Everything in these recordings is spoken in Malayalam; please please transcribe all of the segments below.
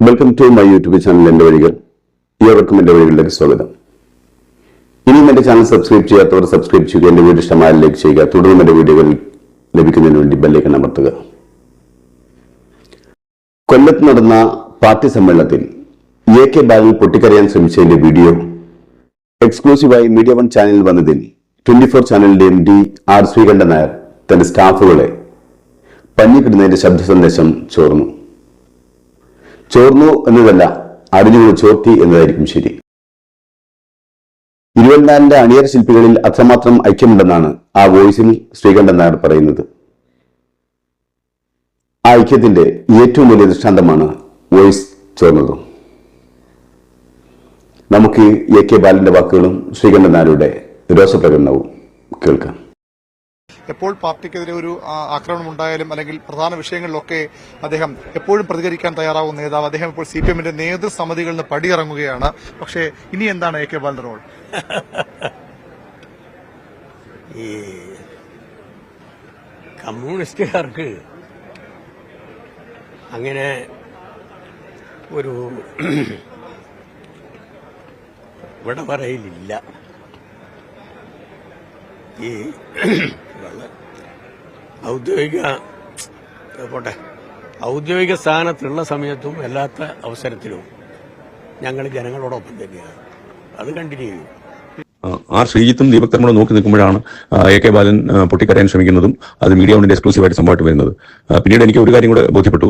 Welcome to my YouTube channel എന്റെ വഴികൾ. ഏവർക്കും എന്റെ വഴികളിലേക്ക് സ്വാഗതം. ഇനിയും എന്റെ ചാനൽ സബ്സ്ക്രൈബ് ചെയ്യാത്തവർ സബ്സ്ക്രൈബ് ചെയ്യുക എന്റെ വീഡിയോ ഇഷ്ടമായ ലൈക്ക് ചെയ്യുക തുടർന്ന് എന്റെ വീഡിയോകൾ ലഭിക്കുന്നതിന് വേണ്ടി ബെല്ലേക്ക് അമർത്തുക. കൊല്ലത്ത് നടന്ന പാർട്ടി സമ്മേളനത്തിൽ എ കെ ബാലൻ പൊട്ടിക്കരയാൻ ശ്രമിച്ചതിന്റെ വീഡിയോ എക്സ്ക്ലൂസീവായി മീഡിയ വൺ ചാനലിൽ വന്നതിൽ ട്വന്റി ഫോർ ചാനലിന്റെ M D R Sreekandan Nair തന്റെ സ്റ്റാഫുകളെ പഞ്ഞിക്കിടുന്നതിന്റെ ശബ്ദ സന്ദേശം ചോർന്നു. ചോർന്നു എന്നതല്ല അടിഞ്ഞുകൊണ്ട് ചോർത്തി എന്നതായിരിക്കും ശരി. ഇരുപത്തിനാലിന്റെ അണിയർ ശില്പികളിൽ അത്രമാത്രം ഐക്യമുണ്ടെന്നാണ് ആ വോയിസിൽ ശ്രീകണ്ഠൻ നായർ പറയുന്നത്. ആ ഐക്യത്തിന്റെ ഏറ്റവും വലിയ ദൃഷ്ടാന്തമാണ് വോയിസ് ചോർന്നതും. നമുക്ക് എ കെ ബാലന്റെ വാക്കുകളും ശ്രീകണ്ഠൻ നായരുടെ രോസപ്രകടനവും കേൾക്കാം. എപ്പോൾ പാർട്ടിക്കെതിരെ ഒരു ആക്രമണം ഉണ്ടായാലും അല്ലെങ്കിൽ പ്രധാന വിഷയങ്ങളിലൊക്കെ അദ്ദേഹം എപ്പോഴും പ്രതികരിക്കാൻ തയ്യാറാവുന്ന നേതാവ്. അദ്ദേഹം ഇപ്പോൾ സി പി എമ്മിന്റെ നേതൃസമിതികളിൽ നിന്ന് പടിയിറങ്ങുകയാണ്. പക്ഷേ ഇനി എന്താണ് എ കെ ബാലന്റെ റോൾ ഈ കമ്മ്യൂണിസ്റ്റുകാർക്ക് അങ്ങനെ ഒരു ഇവിടെ പറയലില്ല. ഈ ഔദ്യോഗിക പോട്ടെ ഔദ്യോഗിക സ്ഥാനത്തുള്ള സമയത്തും അല്ലാത്ത അവസരത്തിലും ഞങ്ങൾ ജനങ്ങളോടൊപ്പം തന്നെയാണ് അത് കണ്ടിന്യൂ ചെയ്യും. ആർ ശ്രീജിത്തും ദീപക് തർമ്മളും നോക്കി നിൽക്കുമ്പോഴാണ് എ കെ ബാലൻ പൊട്ടിക്കരയാൻ ശ്രമിക്കുന്നതും അത് മീഡിയ വണ്ണിന്റെ എക്സ്ക്ലൂസീവായിട്ട് സംഭവമായിട്ട് വരുന്നത്. പിന്നീട് എനിക്ക് ഒരു കാര്യം കൂടെ ബോധ്യപ്പെട്ടു.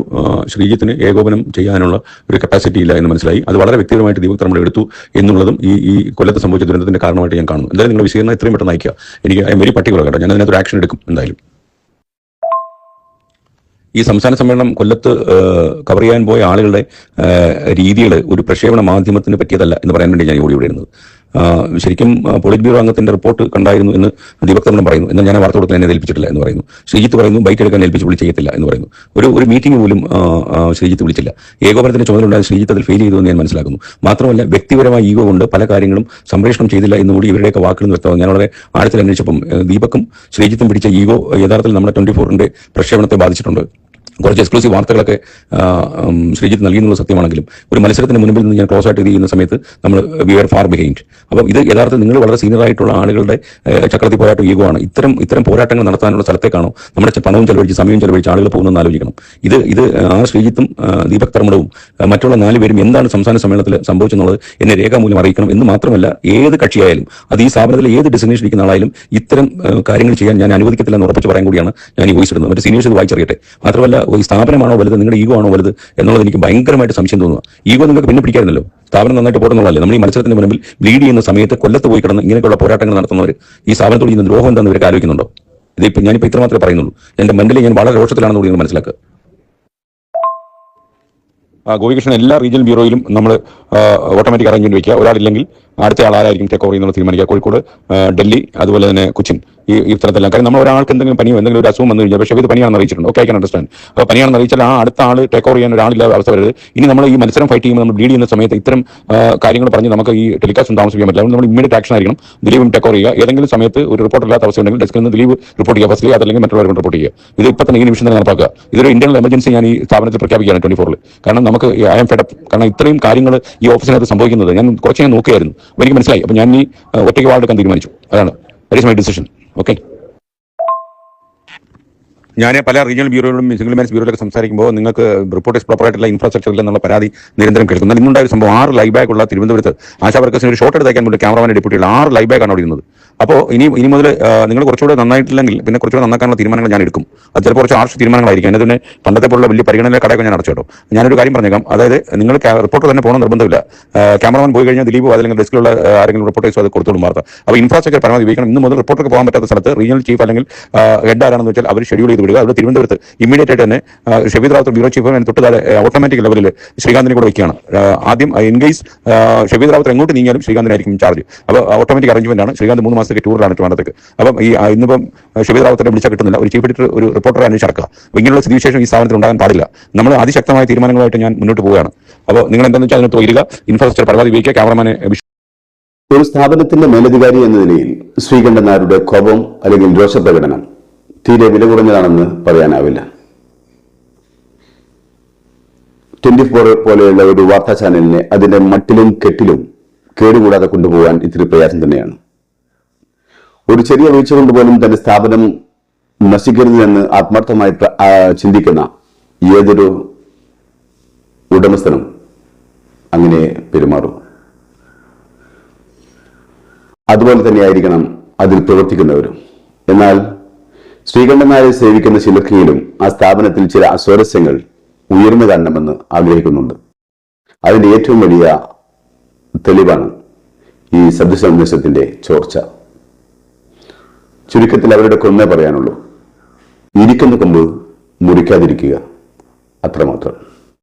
ശ്രീജിത്തിന് ഏകോപനം ചെയ്യാനുള്ള ഒരു കപ്പാസിറ്റി ഇല്ല എന്ന് മനസ്സിലായി. അത് വളരെ വ്യക്തിപരമായിട്ട് ദീപക് തർമ്മൾ എടുത്തു എന്നുള്ളതും ഈ ഈ കൊല്ലത്ത് സംഭവിച്ച ദുരന്തത്തിന്റെ കാരണമായിട്ട് ഞാൻ കാണുന്നു. എന്തായാലും നിങ്ങൾ വിശദീകരണം എത്രയും പെട്ടെന്ന് അയക്കുക എനിക്ക് ഐ എം വെരി പർട്ടിക്കുലർ കേട്ടോ. ഞാൻ അതിനകത്ത് ഒരു ആക്ഷൻ എടുക്കും എന്തായാലും. ഈ സംസ്ഥാന സമ്മേളനം കൊല്ലത്ത് കവർ ചെയ്യാൻ പോയ ആളുകളുടെ രീതികൾ ഒരു പ്രക്ഷേപണ മാധ്യമത്തിന് പറ്റിയതല്ല എന്ന് പറയാൻ വേണ്ടി ഞാൻ ഓടി വരുന്നത്. ശരിക്കും പോളിറ്റ് ബ്യൂറോ അംഗത്തിന്റെ റിപ്പോർട്ട് കണ്ടായിരുന്നു എന്ന് തമ്മിലും പറയുന്നു. എന്നാൽ ഞാൻ വാർത്ത കൊടുക്കാൻ എന്നെ ഏൽപ്പിച്ചിട്ടില്ല എന്ന് പറയുന്നു. ശ്രീജിത്ത് പറയുന്നു ബൈക്ക് എടുക്കാൻ ഏൽപ്പിച്ച് വിളി ചെയ്യത്തില്ല എന്ന് പറയുന്നു. ഒരു ഒരു മീറ്റിംഗ് പോലും ശ്രീജിത്ത് വിളിച്ചില്ല. ഏകോപനത്തിന്റെ ചുമതല ഉണ്ടായ ശ്രീജിത്ത് അതിൽ ഫെയിൽ ചെയ്തു എന്ന് ഞാൻ മനസ്സിലാക്കുന്നു. മാത്രമല്ല വ്യക്തിപരമായ ഈഗോ കൊണ്ട് പല കാര്യങ്ങളും സംപ്രേഷണം ചെയ്തില്ല എന്നുകൂടി ഇവരുടെയൊക്കെ വാക്കുകൾ വ്യക്തമാകും ഞാൻ വളരെ ആഴത്തിൽ അന്വേഷിച്ചപ്പം ദീപക്കും ശ്രീജിത്തും പിടിച്ച ഈഗോ യഥാർത്ഥത്തിൽ നമ്മുടെ ട്വന്റി ഫോറിന്റെ പ്രക്ഷേപണത്തെ ബാധിച്ചിട്ടുണ്ട്. കുറച്ച് എക്സ്ക്ലൂസീവ് വാർത്തകളൊക്കെ ശ്രീജിത്ത് നൽകിയെന്നുള്ള സത്യമാണെങ്കിലും ഒരു മത്സരത്തിന് മുൻപിൽ നിന്ന് ഞാൻ ക്ലോസ് ആയിട്ട് ഇത് ചെയ്യുന്ന സമയത്ത് നമ്മൾ വി ആർ ഫാർ ബിഹൈൻഡ് അപ്പം ഇത് യഥാർത്ഥത്തിൽ നിങ്ങൾ വളരെ സീനിയർ ആയിട്ടുള്ള ആളുകളുടെ ചക്രത്തിൽ പോരാട്ടം ഈഗോ ആണ് ഇത്തരം ഇത്തരം പോരാട്ടങ്ങൾ നടത്താനുള്ള സ്ഥലത്തേക്കാണോ നമ്മുടെ പണവും ചെലവഴിച്ച് സമയവും ചെലവഴിച്ച് ആളുകൾ പോകുന്നതെന്ന് ആലോചിക്കണം. ഇത് ഇത് ആ ശ്രീജിത്തും ദീപക് തർമ്മടവും മറ്റുള്ള നാല് പേരും എന്താണ് സംസ്ഥാന സമ്മേളനത്തിൽ സംഭവിച്ചെന്നുള്ളത് എന്നെ രേഖാമൂലം അറിയിക്കണം എന്ന് മാത്രമല്ല ഏത് കക്ഷിയായാലും അത് ഈ സ്ഥാപനത്തിൽ ഏത് ഡിസിഗ്നേഷൻ ഇരിക്കുന്ന ആളായാലും ഇത്തരം കാര്യങ്ങൾ ചെയ്യാൻ ഞാൻ അനുവദിക്കത്തില്ല എന്ന് ഉറപ്പിച്ച് പറയാൻ കൂടിയാണ് ഞാൻ ഈ വോയിസ് ഇടുന്നത്. മറ്റേ സീനിയേഴ്സ് ഇത് വായിച്ചറിയട്ടെ. മാത്രമല്ല ഈ സ്ഥാപനമാണോ വലുത് നിങ്ങളുടെ ഈഗോ ആണോ വലുത് എന്നുള്ളത് എനിക്ക് ഭയങ്കരമായിട്ട് സംശയം തോന്നുക ഈഗോ നിങ്ങൾക്ക് പിന്നെ പിടിക്കായിരുന്നല്ലോ സ്ഥാപനം നന്നായിട്ട് പോട്ടെന്നുള്ളതല്ലേ നമ്മൾ ഈ മത്സരത്തിന് മുൻപിൽ ലീഡ് ചെയ്യുന്ന സമയത്ത് കൊല്ലത്ത് പോയി കിടന്ന് ഇങ്ങനെയുള്ള പോരാട്ടങ്ങൾ നടത്തുന്നവർ ഈ സ്ഥാപനത്തോട് ചെയ്യുന്ന ദ്രോഹം എന്താണെന്ന് ഇവർക്ക് ആലോചിക്കുന്നുണ്ടോ? ഇതിപ്പോൾ ഞാനിപ്പോൾ ഇത്ര മാത്രമേ പറയുന്നുള്ളൂ. എന്റെ മെന്റലി ഞാൻ വളരെ രോഷത്തിലാണെന്ന് കൂടി മനസ്സിലാക്കുക ഗോപികൃഷ്ണൻ എല്ലാ റീജിയണൽ ബ്യൂറോയിലും നമ്മൾ ഓട്ടോമാറ്റിക് അറേഞ്ച്മെന്റ് വയ്ക്കുക ഒരാളില്ലെങ്കിൽ അടുത്ത ആൾ ആരായിരിക്കും ടേക്ക് ഓവർ ചെയ്യുന്നത് തീരുമാനിക്കുക. കോഴിക്കോട് ഡൽഹി അതുപോലെ തന്നെ കൊച്ചിൻ. ഈ സ്ഥലത്തെല്ലാം കാര്യം നമ്മൾ ഒരാൾക്ക് എന്തെങ്കിലും പനിയോ എന്തെങ്കിലും ഒരു അസുഖം വന്നു കഴിഞ്ഞാൽ പക്ഷേ ഇത് പനിയാണെന്ന് അറിയിച്ചിട്ടുണ്ട്. ഓക്കെ ഐ കൻ അണ്ടർസ്റ്റാൻഡ് അപ്പോൾ പനിയാണെന്ന് അറിയിച്ചാൽ ആ അടുത്ത ആൾ ടേക്ക് ഓവർ ചെയ്യാൻ ഒരാളില്ല അവസ്ഥ വരരുത് ഇനി നമ്മൾ ഈ മത്സരം ഫൈറ്റ് ചെയ്യുമ്പോൾ നമ്മൾ ലീഡ് ചെയ്യുന്ന സമയത്ത് ഇത്തരം കാര്യങ്ങൾ പറഞ്ഞ് നമുക്ക് ഈ ടെലികാസ്റ്റ് താമസിക്കാൻ പറ്റില്ല. അതുകൊണ്ട് നമ്മൾ ഇമ്മീഡിയറ്റ് ആക്ഷൻ ആയിരിക്കണം. ദിലീപും ടേക്ക് ഓവർ ചെയ്യുക. ഏതെങ്കിലും സമയത്ത് ഒരു റിപ്പോർട്ട് ഇല്ലാത്ത അവസ്ഥ ഉണ്ടെങ്കിൽ ഡെസ്കിൽ നിന്ന് ദിലീപ് റിപ്പോർട്ട് ചെയ്യുക. ഫസ്റ്റ് അതല്ലെങ്കിൽ മറ്റുള്ളവർ റിപ്പോർട്ട് ചെയ്യുക. ഇത് ഇപ്പം തന്നെ ഈ നിമിഷം തന്നെ നടപ്പാക്കുക. ഇതൊരു ഇന്റർണൽ എമർജൻസി ഞാൻ ഈ സ്ഥാപനത്തിൽ പ്രഖ്യാപിക്കുകയാണ് ട്വന്റി ഫോറിൽ കാരണം നമുക്ക് ഐ എം ഫെഡപ്പ് കാരണം ഇത്രയും കാര്യങ്ങൾ ഈ ഓഫീസിനകത്ത് സംഭവിക്കുന്നത് ഞാൻ കുറച്ച് ഞാൻ നോക്കിയായിരുന്നു എനിക്ക് മനസ്സിലായി. അപ്പോൾ ഞാൻ ഈ ഒറ്റയ്ക്ക് വാർഡെടുക്കാൻ തീരുമാനിച്ചു. അതാണ്. That is my decision okay ഞാൻ പല റീജിയണൽ ബ്യൂറോകളും സിംഗിൾ മാനേജ് ബ്യൂറോയിലൊക്കെ സംസാരിക്കുമ്പോൾ നിങ്ങൾക്ക് റിപ്പോർട്ടേഴ്സ് പ്രോപ്പറായിട്ടുള്ള ഇൻഫ്രാസ്ട്രക്ചർ ഇല്ലെന്നുള്ള പരാതി നിരന്തരം കേൾക്കുന്നു എന്നാൽ ഇന്നുണ്ടായ സംഭവം ആറ് ലൈ ബാഗ് ഉള്ള തിരുവനന്തപുരത്ത് ആശാ വർക്കേഴ്സിന് ഒരു ഷോട്ട് എടുക്കാൻ വേണ്ടി ക്യാമറമാൻ ഡെപ്യൂട്ടിയുള്ള ആറ് ലൈ ബാഗ് ആണ് അവിടെ ഇരുന്നത്. അപ്പോൾ ഇനി ഇനി മുതൽ നിങ്ങൾ കുറച്ചുകൂടെ നന്നായിട്ടില്ലെങ്കിൽ പിന്നെ കുറച്ചുകൂടെ നന്നാക്കാനുള്ള തീരുമാനങ്ങൾ ഞാൻ എടുക്കും. അത് ചിലപ്പോൾ കുറച്ച് ആർഷ് തീരുമാനങ്ങളായിരിക്കും. അതിന് തന്നെ പണ്ടത്തെ പോലുള്ള വലിയ പരിഗണന കടയൊക്കെ ഞാൻ അടച്ചു കേട്ടോ. ഞാനൊരു കാര്യം പറഞ്ഞേക്കാം. അതായത് നിങ്ങൾ റിപ്പോർട്ടർ തന്നെ പോകണം നിർബന്ധമില്ല. ക്യാമറമാൻ പോയി കഴിഞ്ഞാൽ ദിലീപ് അല്ലെങ്കിൽ ഡെസ്കിലുള്ള ആരെങ്കിലും റിപ്പോർട്ടേഴ്സ് അത് കൊടുത്തോളും വാർത്ത. അപ്പോൾ ഇൻഫ്രാസ്ട്രക്ചർ പരമാവധി ഉപയോഗിക്കണം. ഇന്ന് മുതൽ റിപ്പോർട്ടർക്ക് പോകാൻ പറ്റാത്ത സ്ഥലത്ത് റീജിയണൽ ചീഫ് അല്ലെങ്കിൽ ഹെഡ് ആരാണെന്ന് വെച്ചാൽ അവർ ഷെഡ്യൂൾ ചെയ്ത് വിടുക. അവിടെ തിരുവനന്തപുരത്ത് ഇമ്മീഡിയറ്റ് ആയിട്ട് തന്നെ ഷബീദ് റാവത്ത് ബ്യൂറോ ചീഫ് അതിന് തൊട്ട് താഴെ ഓട്ടോമാറ്റിക് ലെവലിൽ ശ്രീകാന്തിനെ കൂടെ വയ്ക്കുകയാണ് ആദ്യം ഇൻ കേസ് ഷബീദ് റാവത്ത് എങ്ങോട്ട് നീങ്ങിയാലും ശ്രീകാന്തിനായിരിക്കും ചാർജ് അപ്പോൾ ഓട്ടോമാറ്റിക് അറേഞ്ച്മെന്റ് ആണ്. ശ്രീകാന്ത് മൂന്ന് മാസത്തേക്ക് ടൂറിലാണ് ട്രിവാൻഡത്തേക്ക് അപ്പം ഈ ഇന്നിപ്പം ഷബീദ് റാവത്തിനെ വിളിച്ചാൽ കിട്ടുന്നില്ല. ഒരു ചീഫ് എഡിറ്റർ ഒരു റിപ്പോർട്ടറെ അന്വേഷിച്ചടക്കുക അപ്പോൾ ഇങ്ങനെയുള്ള സ്ഥിതിവിശേഷം ഈ സ്ഥാപനത്തിൽ ഉണ്ടാകാൻ പാടില്ല. നമ്മൾ അതിശക്തമായ തീരുമാനങ്ങളായിട്ട് ഞാൻ മുന്നോട്ട് പോവുകയാണ്. അപ്പോൾ നിങ്ങൾ എന്താണെന്ന് വെച്ചാൽ അതിനകത്ത് വരിക. ഇൻഫ്രാസ്ട്രക്ചർ പരമാവധി ഉപയോഗിക്കുക ക്യാമറമാനെ ഒരു സ്ഥാപനത്തിന്റെ മേലധികാരി എന്ന നിലയിൽ ശ്രീകണ്ഠൻ നായരുടെ കോപം അല്ലെങ്കിൽ രോഷപ്രകടനം തീരെ വില കുറഞ്ഞതാണെന്ന് പറയാനാവില്ല. ട്വന്റി ഫോർ പോലെയുള്ള ഒരു വാർത്താ ചാനലിനെ അതിന്റെ മട്ടിലും കെട്ടിലും കേടുകൂടാതെ കൊണ്ടുപോകാൻ ഇത്തിരി പ്രയാസം തന്നെയാണ്. ഒരു ചെറിയ വീഴ്ച കൊണ്ടുപോലും തന്റെ സ്ഥാപനം നശിക്കരുതെന്ന് ആത്മാർത്ഥമായി ചിന്തിക്കുന്ന ഏതൊരു ഉടമസ്ഥനും അങ്ങനെ പെരുമാറും. അതുപോലെ തന്നെയായിരിക്കണം അതിൽ പ്രവർത്തിക്കുന്നവരും. എന്നാൽ ശ്രീകണ്ഠൻ നായരെ സേവിക്കുന്ന ചിലർക്കെങ്കിലും ആ സ്ഥാപനത്തിൽ ചില അസ്വാരസ്യങ്ങൾ ഉയർന്നു കാണണമെന്ന് ആഗ്രഹിക്കുന്നുണ്ട്. അതിന്റെ ഏറ്റവും വലിയ തെളിവാണ് ഈ സന്ദേശത്തിന്റെ ചോർച്ച. ചുരുക്കത്തിൽ അവരുടെ കൊന്നേ പറയാനുള്ളൂ. ഇരിക്കുന്ന കൊമ്പ് മുറിക്കാതിരിക്കുക അത്രമാത്രം.